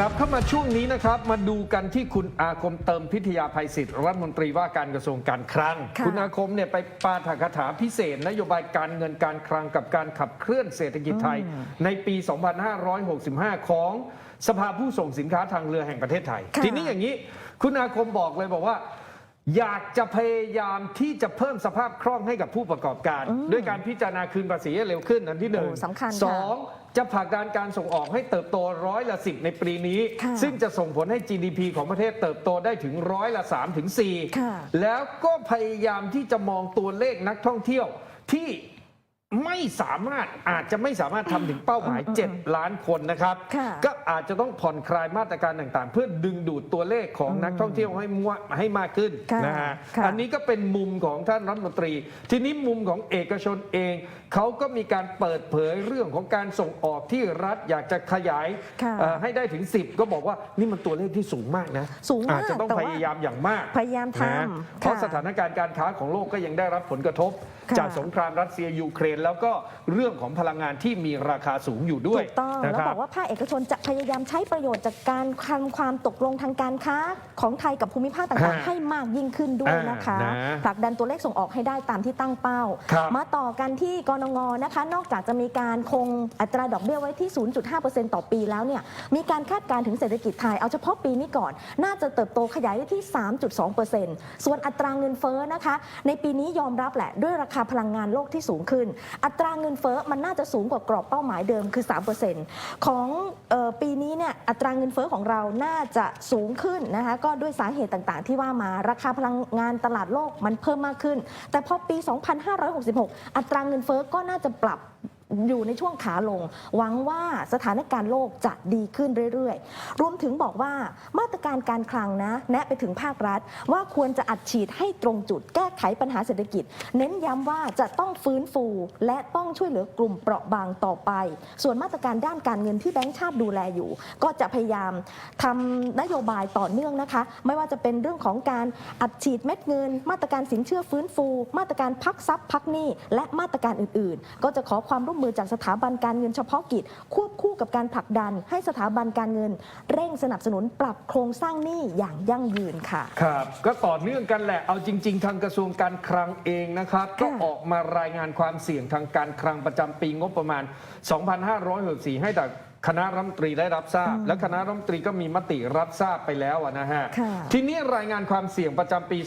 กลับเข้ามาช่วงนี้นะครับ มาดูกันที่คุณอาคมเติมพิทยาภัยศิษย์รัฐมนตรีว่าการกระทรวงการคลังค่ะณอาคมเนี่ยไปปาฐกถาพิเศษ นโยบายการเงินการคลังกับการขับเคลื่อนเศรษฐกิจไทย ในปี 2565 ของสภาผู้ส่งสินค้าทางเรือแห่งประเทศไทยค่ะทีนี้อย่างนี้ คุณอาคมบอกเลยบอกว่า อยากจะพยายามที่จะเพิ่มสภาพคล่องให้กับผู้ประกอบการ ด้วยการพิจารณาคืนภาษีให้เร็วขึ้นอันที่หนึ่งโอ้สำคัญค่ะสอง จะผลักดันการส่งออกให้เติบโตร้อยละสิในปีนี้ ค่ะซึ่งจะส่งผลให้ GDP ของประเทศเติบโตได้ถึงร้อยละ3ถึงค่ะ 4แล้วก็พยายามที่จะมองตัวเลขนักท่องเที่ยวที่ ไม่สามารถอาจจะไม่สามารถทำถึงเป้าหมาย 7 ล้านคนนะครับ ค่ะ ก็อาจจะต้องผ่อนคลายมาตรการต่างๆ เพื่อดึงดูดตัวเลขของนักท่องเที่ยวให้มากให้มากขึ้นค่ะนะฮะค่ะอันนี้ก็เป็นมุมของท่านรัฐมนตรี ทีนี้มุมของเอกชนเอง เขาก็มีการเปิดเผยเรื่องของการส่งออกที่รัฐอยากจะขยายค่ะเอ่อให้ได้ถึง 10 ก็บอกว่านี่มันตัวเลขที่สูงมากนะสูงมากอาจจะต้องแต่พว่ายายามอย่างมากพยายามทนะำเพราะค่ะสถานการณ์การค้าของโลกก็ยังได้รับผลกระทบค่ะ จากสงครามรัสเซียยูเครน แล้วก็เรื่องของพลังงานที่มีราคาสูงอยู่ด้วยถูกต้องนะแล้วครับบอกว่าภาคเอกชนจะพยายามใช้ประโยชน์จากการทำความตกลงทางการค้าของไทยกับภูมิภาคต่างฮะๆให้มากยิ่งขึ้นด้วยนะคะอ่านะผลักดันตัวเลขส่งออกให้ได้ตามที่ตั้งเป้าครับมาต่อกันที่กรงงนะคะ นอกจากจะมีการคงอัตราดอกเบี้ยไว้ที่ 0.5%ต่อปีแล้วเนี่ยมีการคาดการณ์ถึงเศรษฐกิจไทยเอาเฉพาะปีนี้ก่อน น่าจะเติบโตขยายได้ที่ 3.2%ส่วนอัตราเงินเฟ้อนะคะ ในปีนี้ยอมรับแหละด้วยราคาพลังงานโลกที่สูงขึ้น อัตราเงินเฟ้อมันน่าจะสูงกว่ากรอบเป้าหมายเดิมคือ 3%ของออปีนี้เนี่ยอัตราเงินเฟ้อของเราน่าจะสูงขึ้นนะคะก็ด้วยสาเหตุต่างๆ ที่ว่ามาราคาพลังงานตลาดโลกมันเพิ่มมากขึ้น แต่พอปี 2566 อัตราเงินเฟ้อก็น่าจะปรับ อยู่ในช่วงขาลง หวังว่าสถานการณ์โลกจะดีขึ้นเรื่อยๆ รวมถึงบอกว่ามาตรการการคลังนะแนะไปถึงภาครัฐ ว่าควรจะอัดฉีดให้ตรงจุดแก้ไขปัญหาเศรษฐกิจ เน้นย้ำว่าจะต้องฟื้นฟู และต้องช่วยเหลือกลุ่มเปราะบางต่อไป ส่วนมาตรการด้านการเงินที่แบงก์ชาติดูแลอยู่ ก็จะพยายามทำนโยบายต่อเนื่องนะคะ ไม่ว่าจะเป็นเรื่องของการอัดฉีดเม็ดเงิน มาตรการสินเชื่อฟื้นฟู มาตรการพักทรัพย์พักหนี้และมาตรการอื่นๆ ก็จะขอความร่วมมือจากสถาบันการเงินเฉพาะกิจ ควบคู่กับการผลักดัน ให้สถาบันการเงิน เร่งสนับสนุนปรับโครงสร้างหนี้อย่างยั่งยืนค่ะ ครับ ก็ต่อเนื่องกันแหละเอาจริง ๆ ทางกระทรวงการคลังเองนะครับก็ออกมารายงานความเสี่ยงทางการคลังประจำปีงบประมาณ 2564ให้แต่ คณะรัฐมนตรีได้รับทราบ และคณะรัฐมนตรีก็มีมติรับทราบไปแล้วอะนะฮะค่ะทีนี้รายงานความเสี่ยงประจำปี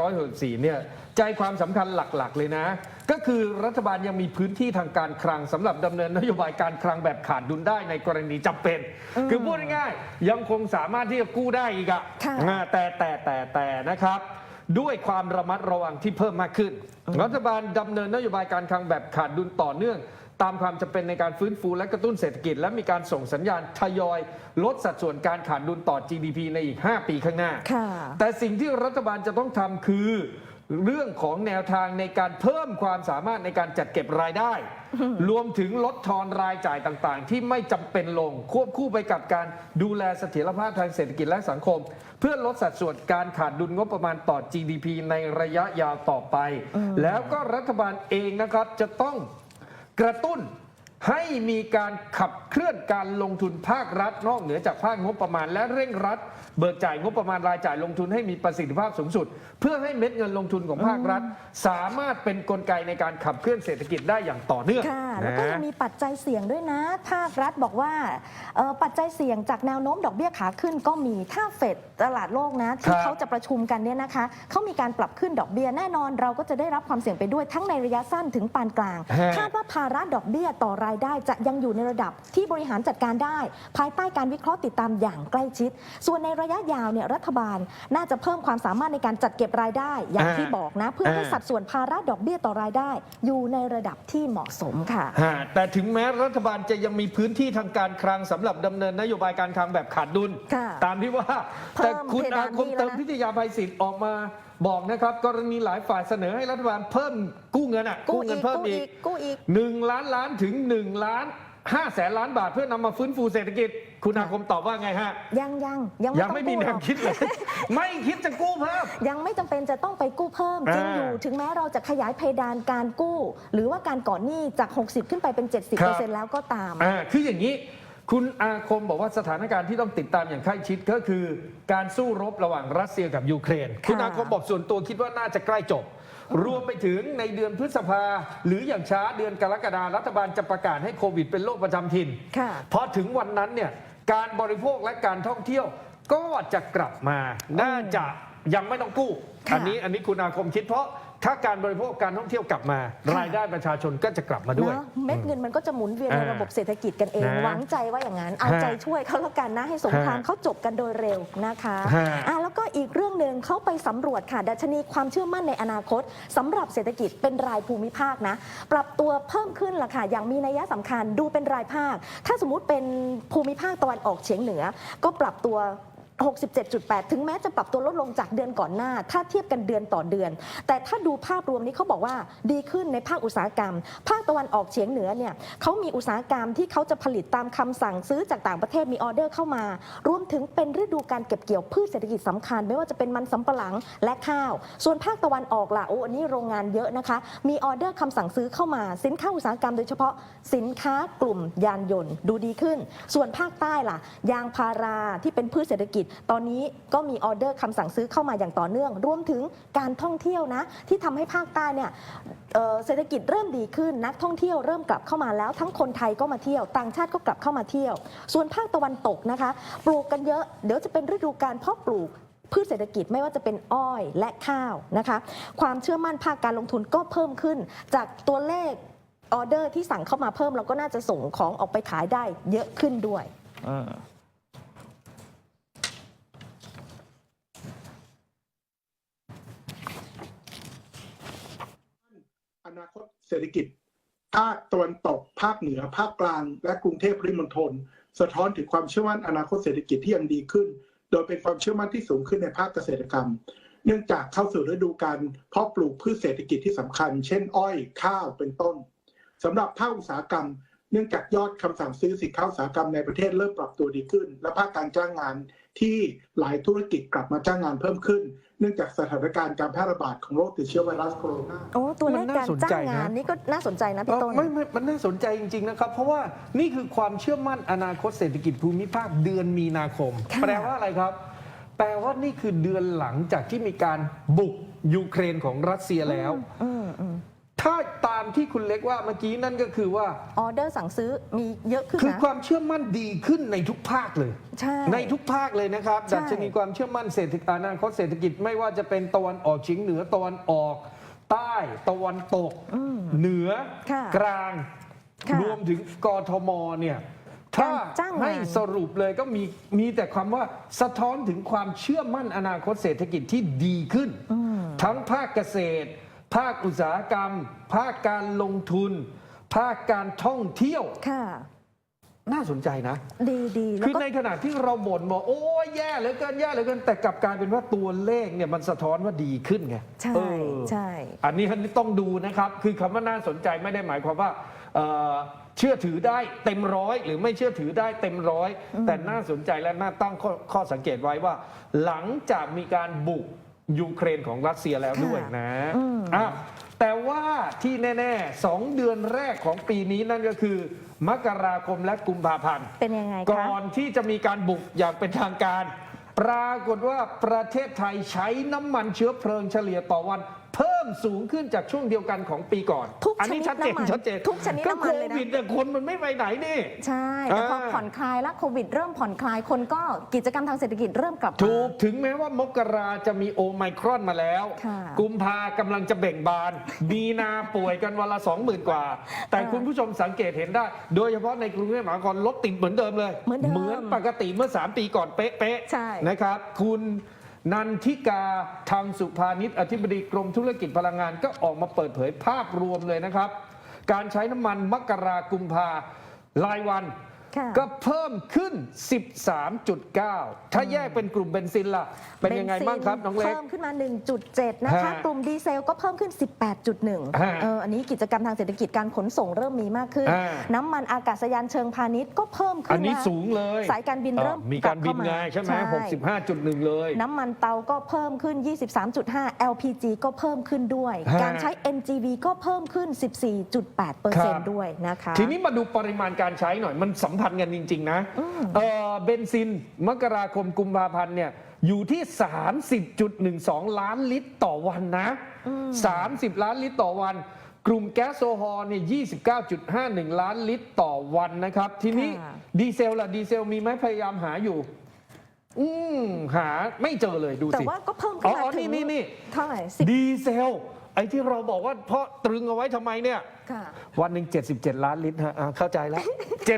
2564เนี่ยใจความสำคัญหลักๆ เลยนะ ก็คือรัฐบาลยังมีพื้นที่ทางการคลังสำหรับดำเนินนโยบายการคลังแบบขาดดุลได้ในกรณีจำเป็นอืมคือพูดง่ายๆยังคงสามารถที่จะกู้ได้อีกอะค่ะอ่าแต่แต่แต่แต่นะครับด้วยความระมัดระวังที่เพิ่มมากขึ้น รัฐบาลดำเนินนโยบายการคลังแบบขาดดุลต่อเนื่อง ตามความจำเป็นในการฟื้นฟูและกระตุ้นเศรษฐกิจ และมีการส่งสัญญาณทยอย ลดสัดส่วนการขาดดุลต่อ GDP ในอีก 5 ปีข้างหน้าค่ะแต่สิ่งที่รัฐบาลจะต้องทำคือ เรื่องของแนวทางในการเพิ่มความสามารถในการจัดเก็บรายได้ รวมถึงลดทอนรายจ่ายต่างๆ ที่ไม่จำเป็นลง ควบคู่ไปกับการดูแลเสถียรภาพทางเศรษฐกิจและสังคม เพื่อลดสัดส่วนการขาดดุลงบประมาณต่อ GDP ในระยะยาวต่อไป แล้วก็รัฐบาลเองนะครับจะต้อง กระตุ้นให้มีการขับเคลื่อนการลงทุนภาครัฐ นอกเหนือจากภาคงบประมาณ และเร่งรัด เบิกจ่ายงบประมาณรายจ่ายลงทุนให้มีประสิทธิภาพสูงสุด เพื่อให้เม็ดเงินลงทุนของภาครัฐ สามารถเป็นกลไกในการขับเคลื่อนเศรษฐกิจได้อย่างต่อเนื่อง แล้วก็นะยังมีปัจจัยเสี่ยงด้วยนะ ภาครัฐบอกว่าเอ่อปัจจัยเสี่ยงจากแนวโน้มดอกเบี้ยขาขึ้นก็มีถ้าเฟดตลาดโลกนะที่ครับเขาจะประชุมกันเนี่ยนะคะเขามีการปรับขึ้นดอกเบี้ยแน่นอนเราก็จะได้รับความเสี่ยงไปด้วยทั้งในระยะสั้นถึงปานกลางฮะคาดว่าภาระดอกเบี้ยต่อรายได้จะยังอยู่ในระดับที่บริหารจัดการได้ ภายใต้การวิเคราะห์ติดตามอย่างใกล้ชิด ส่วนในระยะยาวเนี่ยรัฐบาลน่าจะเพิ่มความสามารถในการจัดเก็บรายได้ อย่างที่บอกนะ เพื่อให้สัดส่วนภาระดอกเบี้ยต่อรายได้ อยู่ในระดับที่เหมาะสมค่ะฮะแต่ถึงแม้รัฐบาลจะยังมีพื้นที่ทางการคลังสำหรับดำเนินนโยบายการคลังแบบขาดดุล ค่ะตามที่ว่า เพิ่แต่มคุณเพดาอานคมหนี้แล้วนะ เติมพิทยาภัยศิษย์ออกมาบอกนะครับ กรณีหลายฝ่ายเสนอให้รัฐบาลเพิ่มกู้เงินอะกู้เงินเพิ่มอีกกู้อีก หนึ่งล้านล้านถึงหนึ่งล้าน ห้าแสนล้านบาทเพื่อนำมาฟื้นฟูเศรษฐกิจ คุณอาคมตอบว่าไงฮะ ยังยังยังยังไม่มีต้องแนกู้หรวอกคิดเลย ไม่คิดจะกู้เพิ่ม ยังไม่จำเป็นจะต้องไปกู้เพิ่มจริงอ่าอยู่ ถึงแม้เราจะขยายเพดานการกู้ หรือว่าการก่อนหนี้จาก 60 ขึ้นไปเป็นครับ70%แล้วก็ตาม อ่า คืออย่างนี้ คุณอาคมบอกว่าสถานการณ์ที่ต้องติดตามอย่างใกล้ชิดก็คือการสู้รบระหว่างรัสเซียกับยูเครน คุณอาคมบอกส่วนตัวคิดว่าน่าจะใกล้จบ รวมไปถึงในเดือนพฤษภา หรืออย่างช้าเดือนกรกฎารัฐบาลจะประกาศให้โควิดเป็นโรคประจำถิ่นค่ะพอถึงวันนั้นเนี่ยการบริโภคและการท่องเที่ยวก็จะกลับมา น่าจะยังไม่ต้องกู้ค่ะอันนี้อันนี้คุณอาคมคิดเพราะ ถ้าการบริโภคการท่องเที่ยวกลับมาค่ะรายได้ประชาชนก็จะกลับมาด้วย เนอะเม็ดเงินมันก็จะหมุนเวียนในอ่าระบบเศรษฐกิจกันเอง นะหวังใจว่าอย่างนั้น เอาฮะใจช่วยเขาแล้วกันนะให้สงครามฮะเขาจบกันโดยเร็วนะคะฮะอะแล้วก็อีกเรื่องหนึ่งเขาไปสำรวจค่ะดัชนีความเชื่อมั่นในอนาคตสำหรับเศรษฐกิจเป็นรายภูมิภาคนะ ปรับตัวเพิ่มขึ้นล่ะค่ะ อย่างมีนัยสำคัญดูเป็นรายภาค ถ้าสมมุติเป็นภูมิภาคตะวันออกเฉียงเหนือ ก็ปรับตัว 67.8 ถึงแม้จะปรับตัวลดลงจากเดือนก่อนหน้า ถ้าเทียบกันเดือนต่อเดือน แต่ถ้าดูภาพรวมนี้เขาบอกว่าดีขึ้นในภาคอุตสาหกรรม ภาคตะวันออกเฉียงเหนือเนี่ยเขามีอุตสาหกรรมที่เขาจะผลิตตามคำสั่งซื้อจากต่างประเทศมีออเดอร์เข้ามา รวมถึงเป็นฤดูการเก็บเกี่ยวพืชเศรษฐกิจสำคัญ ไม่ว่าจะเป็นมันสำปะหลังและข้าว ส่วนภาคตะวันออกล่ะโอ้อันนี้โรงงานเยอะนะคะ มีออเดอร์คำสั่งซื้อเข้ามาสินค้าอุตสาหกรรมโดยเฉพาะสินค้ากลุ่มยานยนต์ ดูดีขึ้น ส่วนภาคใต้ล่ะ ยางพาราที่เป็นพืชเศรษฐกิจตอนนี้ก็มีออเดอร์คำสั่งซื้อเข้ามาอย่างต่อเนื่อง รวมถึงการท่องเที่ยวนะ ที่ทำให้ภาคใต้เนี่ยเอ่อเศรษฐกิจเริ่มดีขึ้นนักท่องเที่ยวเริ่มกลับเข้ามาแล้ว ทั้งคนไทยก็มาเที่ยว ต่างชาติก็กลับเข้ามาเที่ยว ส่วนภาคตะวันตกนะคะ ปลูกกันเยอะเดี๋ยวจะเป็นฤดูการเพาะปลูกพืชเศรษฐกิจไม่ว่าจะเป็นอ้อยและข้าวนะคะ ความเชื่อมั่นภาคการลงทุนก็เพิ่มขึ้น จากตัวเลขออเดอร์ที่สั่งเข้ามาเพิ่มเราก็น่าจะส่งของออกไปขายได้เยอะขึ้นด้วย อ นาคตเศรษฐกิจภาคตะวันตก ภาคเหนือ ภาคกลาง และกรุงเทพปริมณฑลสะท้อนถึงความเชื่อมั่นอนาคตเศรษฐกิจที่ยังดีขึ้น โดยเป็นความเชื่อมั่นที่สูงขึ้นในภาคเกษตรกรรม เนื่องจากเข้าสู่ฤดูการเพาะปลูกพืชเศรษฐกิจที่สำคัญ เช่น อ้อยข้าวเป็นต้นสำหรับภาคอุตสาหกรรม เนื่องจากยอดคำสั่งซื้อสินค้าอุตสาหกรรมในประเทศเริ่มปรับตัวดีขึ้น และภาคการจ้างงานที่หลายธุรกิจกลับมาจ้างงานเพิ่มขึ้น เนื่องจากสถานการณ์การแพร่ระบาดของโรคติดเชื้อไวรัสโคโรนา โอ้ตัวเลขมันน่าการสนจ้าใจงนะงานนี่ก็น่าสนใจนะพี่ต้น ไม่ไม่มันน่าสนใจจริง ๆ นะครับ เพราะว่านี่คือความเชื่อมั่นอนาคตเศรษฐกิจภูมิภาคเดือนมีนาคมค่ะแปลว่าอะไรครับ แปลว่านี่คือเดือนหลังจากที่มีการบุกยูเครนของรัสเซียแล้วอืมอืมถ้าตามที่คุณเล็กว่าเมื่อกี้นั่นก็คือว่า ออเดอร์สั่งซื้อมีเยอะขึ้นคือนะ ความเชื่อมั่นดีขึ้นในทุกภาคเลย ใช่ ในทุกภาคเลยนะครับใช่ดัชนีความเชื่อมั่นเศรษฐกิจอนาคตเศรษฐกิจไม่ว่าจะเป็นตะวันออกเฉียงเหนือตะวันออก ใต้ตะวันตก อืมเหนือ ค่ะกลาง ค่ะรวมถึงกทมเนี่ยถ้าการจ้างงาน ให้สรุปเลยก็มีมีแต่ความว่าสะท้อนถึงความเชื่อมั่นอนาคตเศรษฐกิจที่ดีขึ้นอืมทั้งภาคเกษตร ภาคอุตสาหกรรม ภาคการลงทุน ภาคการท่องเที่ยว ค่ะ น่าสนใจนะ ดีดีแล้วคือก็ในขณะที่เราบ่นบอกโอ้ยแย่เหลือเกินแย่เหลือเกินแต่กลับกลายเป็นว่าตัวเลขเนี่ยมันสะท้อนว่าดีขึ้นไงใช่เออ ใช่ อันนี้อันนี้ต้องดูนะครับ คือคำว่าน่าสนใจไม่ได้หมายความว่าเอ่อเชื่อถือได้เต็มร้อยหรือไม่เชื่อถือได้เต็มร้อยอืมแต่น่าสนใจและน่าตั้งข้อข้อสังเกตไว้ว่า หลังจากมีการบุก ยูเครนของรัสเซียแล้วด้วยนะอืมอะแต่ว่าที่แน่ๆสองเดือนแรกของปีนี้นั่นก็คือ มกราคมและกุมภาพันธ์เป็นยังไงก่คะอนที่จะมีการบุกอย่างเป็นทางการ ปรากฏว่าประเทศไทยใช้น้ำมันเชื้อเพลิงเฉลี่ยต่อวัน เพิ่มสูงขึ้นจากช่วงเดียวกันของปีก่อน ทุกอันี้ชนิดชัดเจนน้ำมันชัดเจนทุกชนิดก็น้ำมัโคนเลยนะ วิดเนี่ยคนมันไม่ไปไหนนี่ ใช่ แต่พออ่าผ่อนคลายแล้วโควิดเริ่มผ่อนคลายคนก็กิจกรรมทางเศรษฐกิจเริ่มกลับมา ถูกถึงแม้ว่ามกราจะมีโอไมครอนมาแล้ว ค่ะกุมภากำลังจะเบ่งบาน มีนาป่วยกันวันละสองหมื่นกว่า แต่เออคุณผู้ชมสังเกตเห็นได้ โดยเฉพาะในกรุงเทพมหานครรถติดเหมือนเดิมเลยเหมือนเดิมปกติเมื่อ 3 ปีก่อนเป๊ะๆใช่นะครับ คุณ นันทิกาทางสุภานิชอธิบดีกรมธุรกิจพลังงานก็ออกมาเปิดเผยภาพรวมเลยนะครับ การใช้น้ำมันมกรากุมภารายวัน ก็เพิ่มขึ้น 13.9 ถ้าแยกเป็นกลุ่มเบนซินล่ะ เป็นยังไงบ้างครับ น้องเล็ก เพิ่มขึ้นมา 1.7 นะคะฮะกลุ่มดีเซลก็เพิ่มขึ้น 18.1ฮะเอออันนี้กิจกรรมทางเศรษฐกิจการขนส่งเริ่มมีมากขึ้นอ่าน้ำมันอากาศยานเชิงพาณิชย์ก็เพิ่มขึ้อันนนี้นะสูงเลย สายการบินเริ่มอ่ามีการบินกลับเข้ามาไงใช่ไหมใช่65.1 เลย น้ำมันเตาก็เพิ่มขึ้น 23.5 LPG ก็เพิ่มขึ้นด้วยฮะการใช้ NGV ก็เพิ่มขึ้นครับ14.8%ด้วยนะคะ ทีนี้มาดูปริมาณการใช้หน่อยมันสัมพันธ์กันจริง ๆ นะอืมเออเบนซินมกราคมกุมภาพันธ์เนี่ยอยู่ที่ 30.12 ล้านลิตรต่อวันนะอืม30 ล้านลิตรต่อวัน กลุ่มแก๊สโซฮอล์เนี่ย 29.51 ล้านลิตรต่อวันนะครับ ทีนี้ค่ะดีเซลล่ะดีเซลมีไหมพยายามหาอยู่ อืมหาไม่เจอเลยดูแต่สิว่าก็เพิ่มอ๋ขึ้อนอ๋มาอถึนี่งนี่นี่เท่าไหร่สิบดีเซล ไอ้ที่เราบอกว่าเพราะตรึงเอาไว้ทำไมเนี่ย ค่ะ วันหนึ่ง77 ล้านลิตรฮะอ่าเข้าใจแล้ว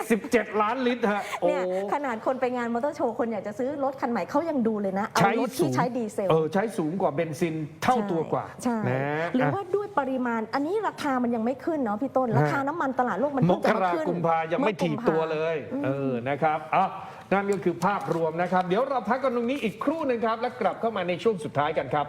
77 ล้านลิตรฮะโอ้ เนี่ยขนาดคนไปงานมอเตอร์โชว์คนอยากจะซื้อรถคันใหม่เขายังดูเลยนะ เอาใช้รถสูที่งใช้ดีเซล เออใช้สูงกว่าเบนซินเท่าตัวกว่าใช่นะหรืออะว่าด้วยปริมาณอันนี้ราคามันยังไม่ขึ้นเนาะพี่ต้น ราคาน้ำมันตลาดโลกมันมเพิ่งกจะมาราขึ้นกุมภายังไม่ถีบตัวเลยอืมเออนะครับอะนั่นก็คือภาพรวมนะครับ เดี๋ยวเราพักกันตรงนี้อีกครู่หนึ่งครับ แล้วกลับเข้ามาในช่วงสุดท้ายกันครับ